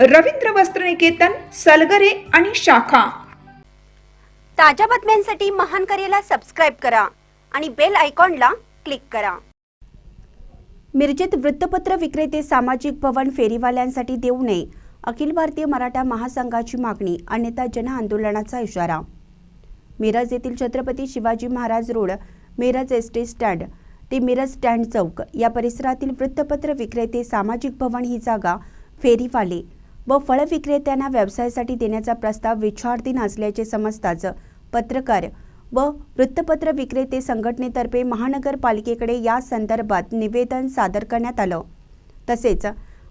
रवींद्र वस्त्रनिकेतन सलगरे आणि शाखा. ताज्या बातम्यांसाठी महान करेला सबस्क्राईब करा आणि बेल आयकॉनला क्लिक करा. मिरजेत वृत्तपत्र विक्रेते सामाजिक भवन फेरीवाल्यांसाठी देऊ नये अखिल भारतीय मराठा महासंघाची मागणी अन्यथा जनआंदोलनाचा इशारा. मिरज येथील Chhatrapati Shivaji Maharaj road Miraj S T stand ते मिरज स्टँड चौक या परिसरातील वृत्तपत्र विक्रेते सामाजिक भवन ही जागा फेरीवाले. व फळ विक्रेत्यांना व्यवसायासाठी देण्याचा प्रस्ताव विचाराधीन असल्याचे समजताच पत्रकार व वृत्तपत्र विक्रेते संघटनेतर्फे महानगरपालिकेकडे या संदर्भात निवेदन सादर करण्यात आलं. तसेच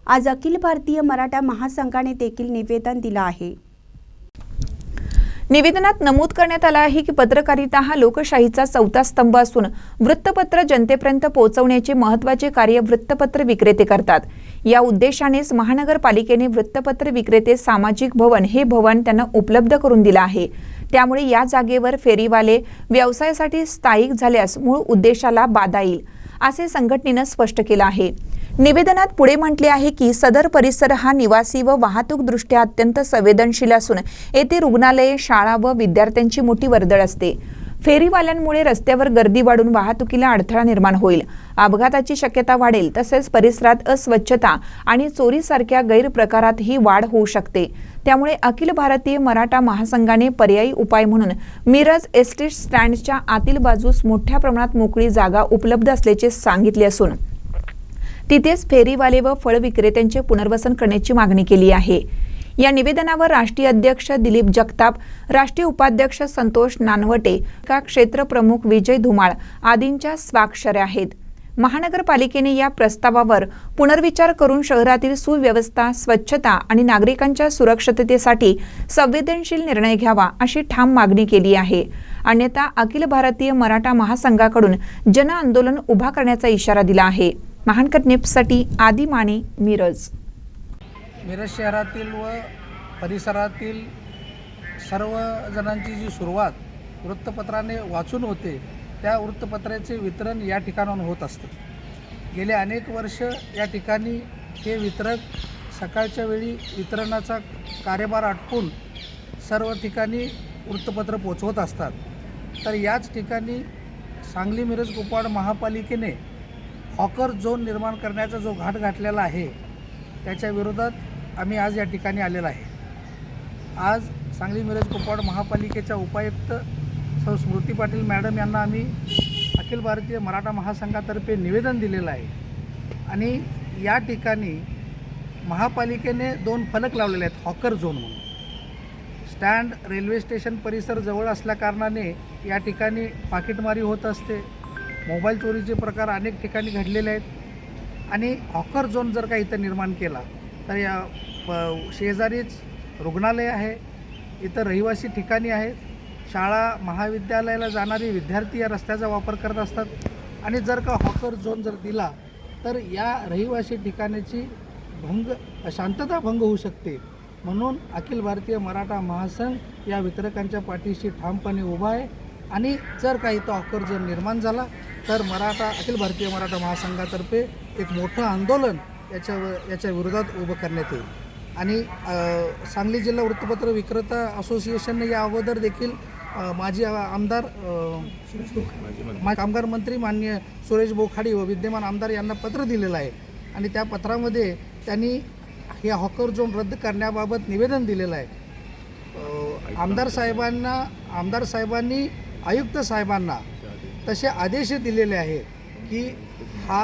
आज अखिल भारतीय मराठा महासंघाने देखील निवेदन दिलं आहे. निवेदनात नमूद करण्यात आलं आहे की पत्रकारिता हा लोकशाहीचा चौथा स्तंभ असून वृत्तपत्र जनतेपर्यंत पोहोचवण्याचे महत्त्वाचे कार्य वृत्तपत्र विक्रेते करतात. या उद्देशानेच महानगरपालिकेने वृत्तपत्र विक्रेते सामाजिक भवन हे भवन त्यांना उपलब्ध करून दिलं आहे. त्यामुळे या जागेवर फेरीवाले व्यवसायासाठी स्थायिक झाल्यास मूळ उद्देशाला बाधा येईल असे संघटनेनं स्पष्ट केलं आहे. निवेदनात पुढे म्हटले आहे की सदर परिसर हा निवासी व वाहतूकदृष्ट्या अत्यंत संवेदनशील असून येथे रुग्णालये शाळा व विद्यार्थ्यांची मोठी वर्दळ असते. फेरीवाल्यांमुळे रस्त्यावर गर्दी वाढून वाहतुकीला अडथळा निर्माण होईल. अपघाताची शक्यता वाढेल तसेच परिसरात अस्वच्छता आणि चोरीसारख्या गैरप्रकारातही वाढ होऊ शकते. त्यामुळे अखिल भारतीय मराठा महासंघाने पर्यायी उपाय म्हणून मिरज एसटी स्टँडच्या आतील बाजूस मोठ्या प्रमाणात मोकळी जागा उपलब्ध असल्याचे सांगितले असून तिथेच फेरीवाले व फळ विक्रेत्यांचे पुनर्वसन करण्याची मागणी केली आहे. या निवेदनावर राष्ट्रीय अध्यक्ष दिलीप जगताप राष्ट्रीय उपाध्यक्ष संतोष नानवटे का क्षेत्र प्रमुख विजय धुमाळ आदींच्या स्वाक्षऱ्या आहेत. महानगरपालिकेने या प्रस्तावावर पुनर्विचार करून शहरातील सुव्यवस्था स्वच्छता आणि नागरिकांच्या सुरक्षिततेसाठी संवेदनशील निर्णय घ्यावा अशी ठाम मागणी केली आहे. अन्यथा अखिल भारतीय मराठा महासंघाकडून जनआंदोलन उभा करण्याचा इशारा दिला आहे. महानकर नेपसाठी आदी माने मिरज. मिरज शहरातील व परिसरातील सर्व जणांची जी सुरुवात वृत्तपत्राने वाचून होते त्या वृत्तपत्राचे वितरण या ठिकाणाहून होत असते. गेले अनेक वर्ष या ठिकाणी हे वितरक सकाळच्या वेळी वितरणाचा कार्यभार आटपून सर्व ठिकाणी वृत्तपत्र पोचवत असतात. तर याच ठिकाणी सांगली मिरज कुपवाड महापालिकेने हॉकर झोन निर्माण करण्याचा जो घाट घातलेला आहे त्याच्या विरोधात आम्ही आज या ठिकाणी आलेलो आहे. आज सांगली मिरज कुपवाड महापालिकेच्या उपायुक्त सौ स्मृती पाटील मॅडम यांना आम्ही अखिल भारतीय मराठा महासंघातर्फे निवेदन दिलेलं आहे. आणि या ठिकाणी महापालिकेने दोन फलक लावलेले आहेत हॉकर झोन म्हणून. स्टँड रेल्वे स्टेशन परिसर जवळ असल्याकारणाने या ठिकाणी पाकिटमारी होत असते. मोबाईल चोरीचे प्रकार अनेक ठिकाणी घडलेले आहेत. आणि हॉकर झोन जर का इथं निर्माण केला तर या प- शेजारीच रुग्णालय आहे इथं रहिवासी ठिकाणी आहेत. शाळा महाविद्यालयाला जाणारे विद्यार्थी या रस्त्याचा वापर करत असतात. आणि जर का हॉकर झोन जर दिला तर या रहिवासी ठिकाणाची भंग शांतता भंग होऊ शकते. म्हणून अखिल भारतीय मराठा महासंघ या वितरकांच्या पाठीशी ठामपणे उभा आहे. आणि जर काही तो आकर जर निर्माण झाला तर मराठा अखिल भारतीय मराठा महासंघातर्फे एक मोठं आंदोलन याच्या याच्या विरोधात उभं करण्यात येईल. आणि सांगली जिल्हा वृत्तपत्र विक्रेता असोसिएशनने या अगोदर देखील माजी आमदार मा- कामगार मंत्री माननीय सुरेश बोखाडी व विद्यमान आमदार यांना पत्र दिलेलं आहे. आणि त्या पत्रामध्ये त्यांनी हे हॉकर झोन रद्द करण्याबाबत निवेदन दिलेलं आहे. आमदार साहेबांना आमदार साहेबांनी आयुक्त साहेबांना तसे आदेश दिलेले आहेत की हा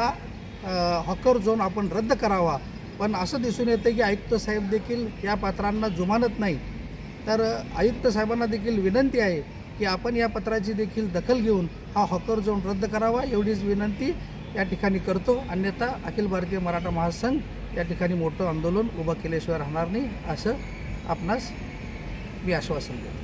हॉकर झोन आपण रद्द करावा. पण असं दिसून येतं की आयुक्त साहेब देखील या पत्रांना जुमानत नाही. तर आयुक्त साहेबांना देखील विनंती आहे की आपण या पत्राची देखील दखल घेऊन हा हॉकर झोन रद्द करावा एवढीच विनंती या ठिकाणी करतो. अन्यथा अखिल भारतीय मराठा महासंघ या ठिकाणी मोठं आंदोलन उभं केल्याशिवाय राहणार नाही असं आपणास मी आश्वासन देतो.